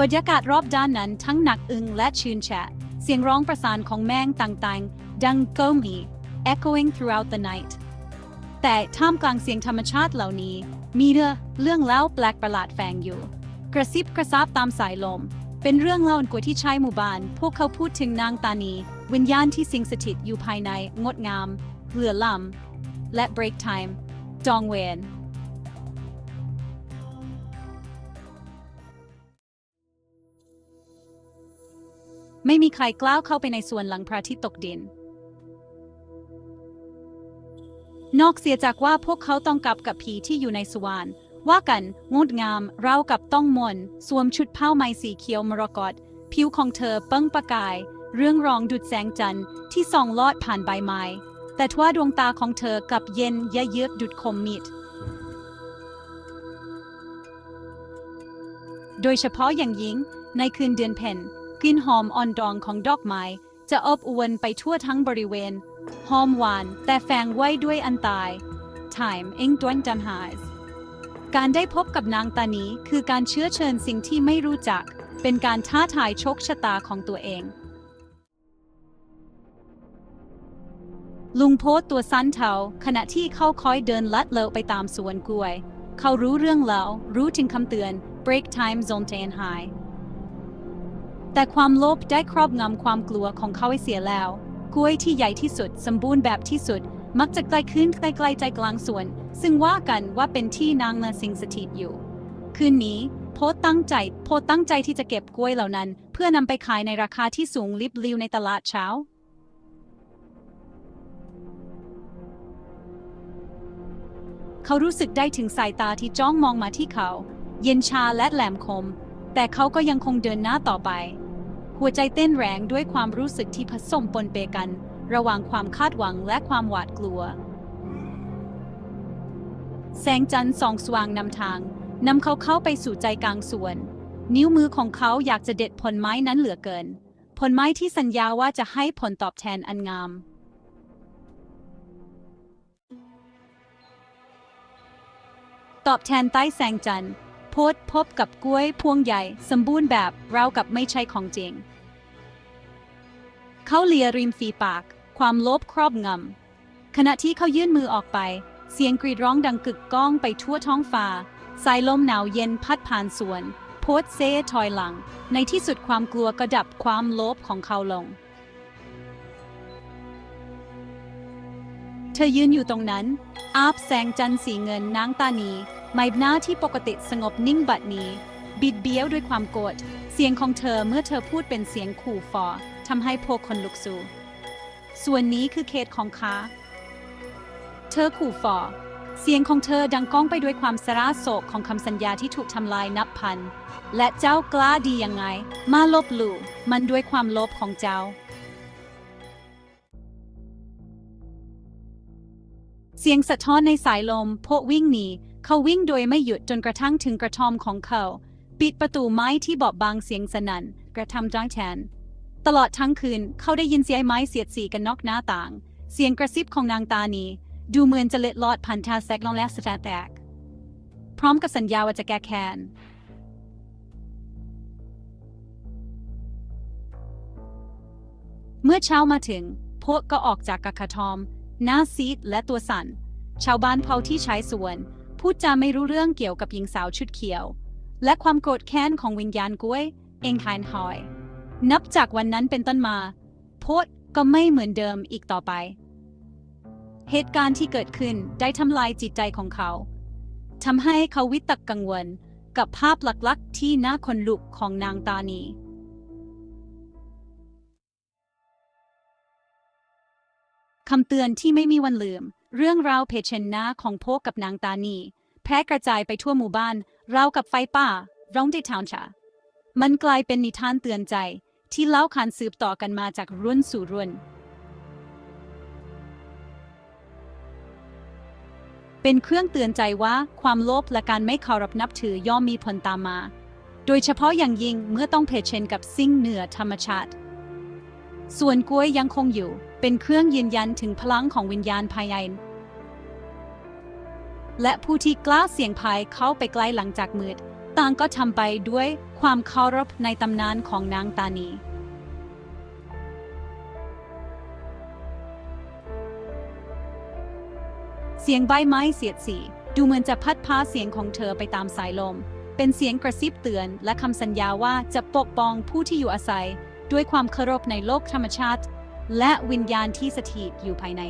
บรรยากาศรอบด้านนั้นทั้งหนักอึ้งและชื่นแฉะเสียงร้องประสานของแมงต่างๆ ดังโกมี echoing throughout the night แต่ท่ามกลางเสียงธรรมชาติเหล่านี้ มีเรื่องเรื่องเล่าแปลกประหลาดแฝงอยู่ กระซิบกระซาบตามสายลม เป็นเรื่องเล่ากว่าที่ชายหมู่บ้าน พวกเขาพูดถึงนางตานี วิญญาณที่สิงสถิตอยู่ภายในงดงามเหลือล้ำและ break time จองเวน ไม่มีใครกล้าเข้าไปในส่วนหลังพระอาทิตย์ตกดิน นอกเสียจากว่าพวกเขาต้องกลับกับผีที่อยู่ในสวรรค์ว่ากันงดงามราวกับต้องมนสวมชุดผ้าไหมสีเขียวมรกตผิวของเธอเปิ้งประกาย เรื่องรองดุดแสงจันทร์ที่ส่องลอดผ่านใบไม้ แต่ทว่าดวงตาของเธอกลับเย็นยะเยือกดุดคมมีดโดยเฉพาะอย่างยิ่งในคืนเดือนเพ็ญ กลิ่นหอมอ่อนดองของดอกไม้จะอบอวนไปทั่วทั้งบริเวณ หอมหวานแต่แฝงไว้ด้วยอันตาย Time เองดวนจำหายการได้พบกับนางตานีคือการเชื้อเชิญสิ่งที่ไม่รู้จัก เป็นการท้าทายโชคชะตาของตัวเอง ลุงโพสตัวสั้นเทาขณะที่เขาคอยเดินลัดเลาไปตามสวนกล้วย เขารู้เรื่องแล้ว รู้ถึงคำเตือน break time zone ten high แต่ความโลภได้ครอบงำความกลัวของเขาให้เสียแล้ว กล้วยที่ใหญ่ที่สุดสมบูรณ์แบบที่สุด มักจะใกล้ขึ้นใกล้ๆใจกลางสวน ซึ่งว่ากันว่าเป็นที่นางนาสิงสถิตอยู่ คืนนี้โพตั้งใจโพต์ตั้งใจที่จะเก็บกล้วยเหล่านั้น เพื่อนำไปขายในราคาที่สูงลิบลิวในตลาดเช้าเขารู้สึกได้ถึงสายตาที่จ้องมองมาที่เขา เย็นชาและแหลมคม แต่เขาก็ยังคงเดินหน้าต่อไป หัวใจเต้นแรงด้วยความรู้สึกที่ผสมปนเปกัน ระหว่างความคาดหวังและความหวาดกลัว แสงจันทร์ส่องสว่างนำทางนำเขาเข้าไปสู่ใจกลางสวน นิ้วมือของเขาอยากจะเด็ดผลไม้นั้นเหลือเกิน ผลไม้ที่สัญญาว่าจะให้ผลตอบแทนอันงาม ตอบแทนใต้แสงจันทร์ พสพบกับกล้วยพวงใหญ่สมบูรณ์แบบราวกับไม่ใช่ของจริง เขาเลียริมฝีปาก ความโลภครอบงำขณะที่เขายื่นมือออกไป เสียงกรีดร้องดังกึกก้องไปทั่วท้องฟ้า สายลมหนาวเย็นพัดผ่านสวนโพสต์เซถอยหลัง ในที่สุดความกลัวก็ดับความโลภของเขาลงเธอยืนอยู่ตรงนั้น อาบแสงจันทร์สีเงินนางตานี ใบหน้าที่ปกติสงบนิ่งบัดนี้ บิดเบี้ยวด้วยความโกรธเสียงของเธอเมื่อเธอพูดเป็นเสียงขู่ฟอทำให้พวกคนลุกสู้ส่วนนี้คือเขตของข้า เธอขู่ฟอเสียงของเธอดังก้องไปด้วยความสราโศกของคำสัญญาที่ถูกทำลายนับพัน และเจ้ากล้าดียังไง มาลบหลู่มันด้วยความลภของเจ้า เสียงสะท้อนในสายลมพวกวิ่งหนี เขาวิ่งโดยไม่หยุดจนกระทั่งถึงกระท่อมของเขา ปิดประตูไม้ที่บอบบางเสียงสนั่นกระทำจ้างแทนตลอดทั้งคืนเขาได้ยินเสียงไม้เสียดสีกันนอกหน้าต่าง เสียงกระซิบของนางตานี ดูเหมือนจะเล็ดลอดผ่านทาแซกลองและสแตแตก พร้อมกับสัญญาว่าจะแก้แค้นเมื่อเช้ามาถึง พวกก็ออกจากกะคาทอม หน้าซีดและตัวสั่น ชาวบ้านเผาที่ใช้สวน พูดจาไม่รู้เรื่องเกี่ยวกับหญิงสาวชุดเขียว และความโกรธแค้นของวิญญาณกล้วยเองหายหอย นับจากวันนั้นเป็นต้นมาโพดก็ไม่เหมือนเดิมอีกต่อไป เหตุการณ์ที่เกิดขึ้นได้ทำลายจิตใจของเขาทำให้เขาวิตกกังวลกับภาพหลักๆที่น่าขนลุกของนางตานีคำเตือนที่ไม่มีวันลืม เรื่องราวเพชรนาของพวกกับนางตานี แพร่กระจายไปทั่วหมู่บ้านราวกับไฟป่าร้องในทาวน์ชา มันกลายเป็นนิทานเตือนใจ ที่เล่าขานสืบต่อกันมาจากรุ่นสู่รุ่น เป็นเครื่องเตือนใจว่าความโลภและการไม่เคารพนับถือย่อมมีผลตามมา โดยเฉพาะอย่างยิ่งเมื่อต้องเผชิญกับสิ่งเหนือธรรมชาติ ส่วนกล้วยยังคงอยู่ เป็นเครื่องยืนยันถึงพลังของวิญญาณภายใน และผู้ที่กล้าเสี่ยงภัยเข้าไปใกล้หลังจากมืด ต่างก็ทำไปด้วยความเคารพในตำนานของนางตานีเสียงใบไม้เสียดสี ดูเหมือนจะพัดพาเสียงของเธอไปตามสายลม เป็นเสียงกระซิบเตือนและคำสัญญาว่าจะปกป้องผู้ที่อยู่อาศัย ด้วยความเคารพในโลกธรรมชาติ และวิญญาณที่สถิตอยู่ภายใน